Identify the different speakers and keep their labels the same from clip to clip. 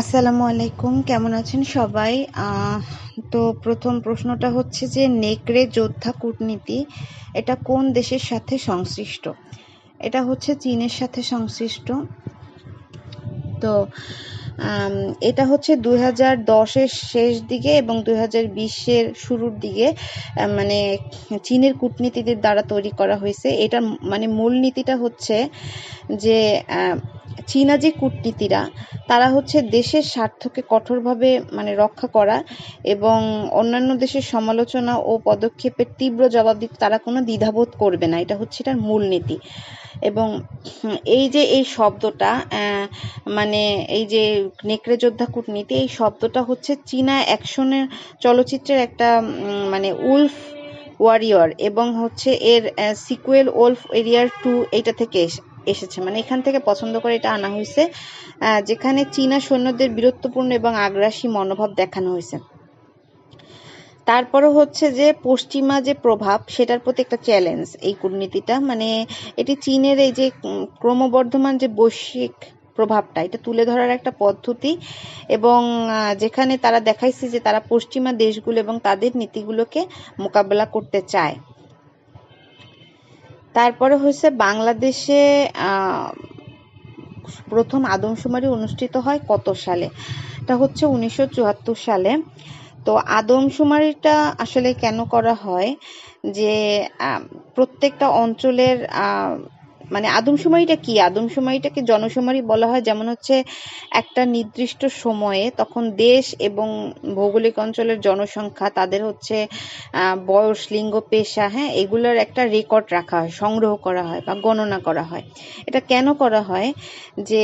Speaker 1: আসসালামু আলাইকুম, কেমন আছেন সবাই? তো প্রথম প্রশ্নটা হচ্ছে যে নেকড়ে যোদ্ধা কূটনীতি এটা কোন দেশের সাথে সংশ্লিষ্ট? এটা হচ্ছে চীনের সাথে সংশ্লিষ্ট। তো এটা হচ্ছে দুই হাজার দশের শেষ দিকে এবং দুই হাজার বিশের শুরুর দিকে মানে চীনের কূটনীতিদের দ্বারা তৈরি করা হয়েছে। এটার মানে মূল নীতিটা হচ্ছে যে চীনা যে কূটনীতিরা, তারা হচ্ছে দেশের স্বার্থকে কঠোরভাবে মানে রক্ষা করা এবং অন্যান্য দেশের সমালোচনা ও পদক্ষেপের তীব্র জবাব দিতে তারা কোনো দ্বিধাবোধ করবে না। এটা হচ্ছে এটার মূলনীতি এবং এই যে এই শব্দটা মানে এই যে নেকড়ে যোদ্ধা কূটনীতি, এই শব্দটা হচ্ছে চীনা অ্যাকশনের চলচ্চিত্রের একটা মানে উলফ ওয়ারিয়র এবং হচ্ছে এর সিকুয়েল ওলফ এরিয়ার টু এইটা থেকে এসেছে। মানে এখান থেকে পছন্দ করে এটা আনা হয়েছে যেখানে চীনা সৈন্যদের বীরত্বপূর্ণ এবং আগ্রাসী মনোভাব দেখানো হয়েছে। তারপরে হচ্ছে যে পশ্চিমা যে প্রভাব, সেটার প্রতি একটা চ্যালেঞ্জ এই কূটনীতিটা। মানে এটি চীনের এই যে ক্রমবর্ধমান যে বৈশ্বিক প্রভাবটা, এটা তুলে ধরার একটা পদ্ধতি এবং যেখানে তারা দেখাইছে যে তারা পশ্চিমা দেশগুলো এবং তাদের নীতিগুলোকে মোকাবেলা করতে চায়। তারপরে হয়েছে বাংলাদেশে প্রথম আদমশুমারি অনুষ্ঠিত হয় কত সালে? এটা হচ্ছে উনিশশো চুয়াত্তর সালে। তো আদমশুমারিটা আসলে কেন করা হয়? যে প্রত্যেকটা অঞ্চলের মানে আদমশুমারিটা কি? আদমশুমারিটাকে জনশুমারি বলা হয়, যেমন হচ্ছে একটা নির্দিষ্ট সময়ে তখন দেশ এবং ভৌগোলিক অঞ্চলের জনসংখ্যা, তাদের হচ্ছে বয়স, লিঙ্গ, পেশা হ্যাঁ এগুলোর একটা রেকর্ড রাখা হয়, সংগ্রহ করা হয় বা গণনা করা হয়। এটা কেন করা হয়? যে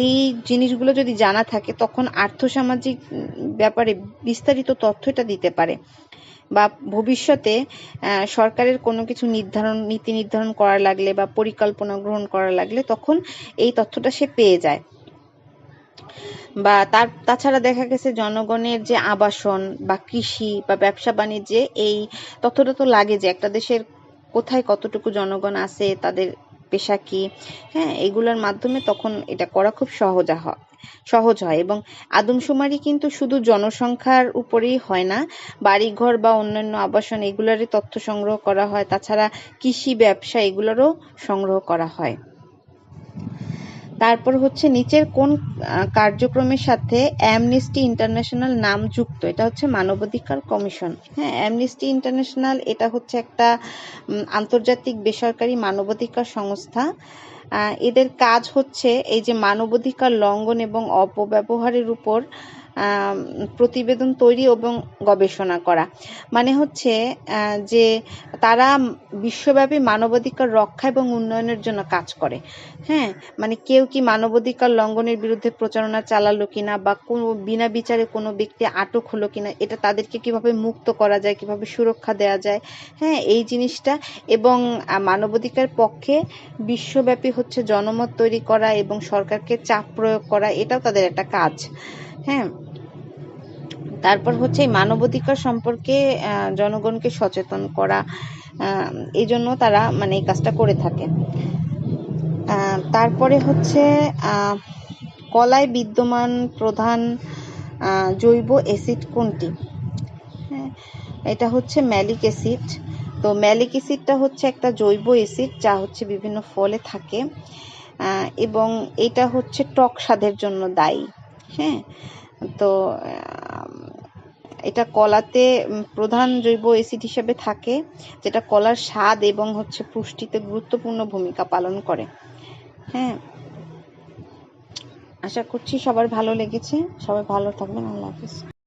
Speaker 1: এই জিনিসগুলো যদি জানা থাকে, তখন আর্থসামাজিক ব্যাপারে বিস্তারিত তথ্য এটা দিতে পারে। বা ভবিষ্যতে সরকারের কোনো কিছু নির্ধারণ, নীতি নির্ধারণ করা লাগলে বা পরিকল্পনা গ্রহণ করা লাগলে তখন এই তথ্যটা সে পেয়ে যায়। বা তার, তাছাড়া দেখা গেছে জনগণের যে আবাসন বা কৃষি বা ব্যবসা বাণিজ্যে এই তথ্যটা তো লাগে যে একটা দেশের কোথায় কতটুকু জনগণ আছে, তাদের পেশা কি হ্যাঁ এগুলোর মাধ্যমে তখন এটা করা খুব সহজ হয় সহজ হয় এবং আদমশুমারি কিন্তু শুধু জনসংখ্যার উপরেই হয় না, বাড়িঘর বা অন্যান্য আবাসন এগুলোরই তথ্য সংগ্রহ করা হয়, তাছাড়া কৃষি ব্যবসা এগুলোরও সংগ্রহ করা হয়। তারপর হচ্ছে নিচের কোন কার্যক্রমের সাথে অ্যামনেস্টি ইন্টারন্যাশনাল নাম যুক্ত, এটা হচ্ছে মানবাধিকার কমিশন। হ্যাঁ অ্যামনেস্টি ইন্টারন্যাশনাল এটা হচ্ছে একটা আন্তর্জাতিক বেসরকারি মানবাধিকার সংস্থা। এদের কাজ হচ্ছে এই যে মানবাধিকার লঙ্ঘন এবং অপব্যবহারের উপর প্রতিবেদন তৈরি এবং গবেষণা করা। মানে হচ্ছে যে তারা বিশ্বব্যাপী মানবাধিকার রক্ষা এবং উন্নয়নের জন্য কাজ করে। হ্যাঁ? মানে কেউ কি মানবাধিকার লঙ্ঘনের বিরুদ্ধে প্রচারণা চালালো কিনা বা কোনো, বিনা বিচারে কোনো ব্যক্তি আটক হলো কিনা, এটা তাদেরকে কীভাবে মুক্ত করা যায়, কীভাবে সুরক্ষা দেওয়া যায়? হ্যাঁ এই জিনিসটা এবং মানবাধিকার পক্ষে বিশ্বব্যাপী হচ্ছে জনমত তৈরি করা এবং সরকারকে চাপ প্রয়োগ করা, এটাও তাদের একটা কাজ। হ্যাঁ? তারপর হচ্ছে এই মানবাধিকার সম্পর্কে জনগণকে সচেতন করা এই জন্য তারা মানে এই কাজটা করে থাকে। তারপরে হচ্ছে কলায় বিদ্যমান প্রধান জৈব অ্যাসিড কোনটি? হ্যাঁ এটা হচ্ছে ম্যালিক অ্যাসিড। তো ম্যালিক অ্যাসিডটা হচ্ছে একটা জৈব অ্যাসিড যা হচ্ছে বিভিন্ন ফলে থাকে এবং এটা হচ্ছে টক স্বাদের জন্য দায়ী। হ্যাঁ তো এটা কলাতে প্রধান জৈব অ্যাসিড হিসেবে থাকে, যেটা কলার স্বাদ এবং হচ্ছে পুষ্টিতে গুরুত্বপূর্ণ ভূমিকা পালন করে। হ্যাঁ। আশা করছি সবার ভালো লেগেছে। সবাই ভালো থাকবেন। আল্লাহ হাফিজ।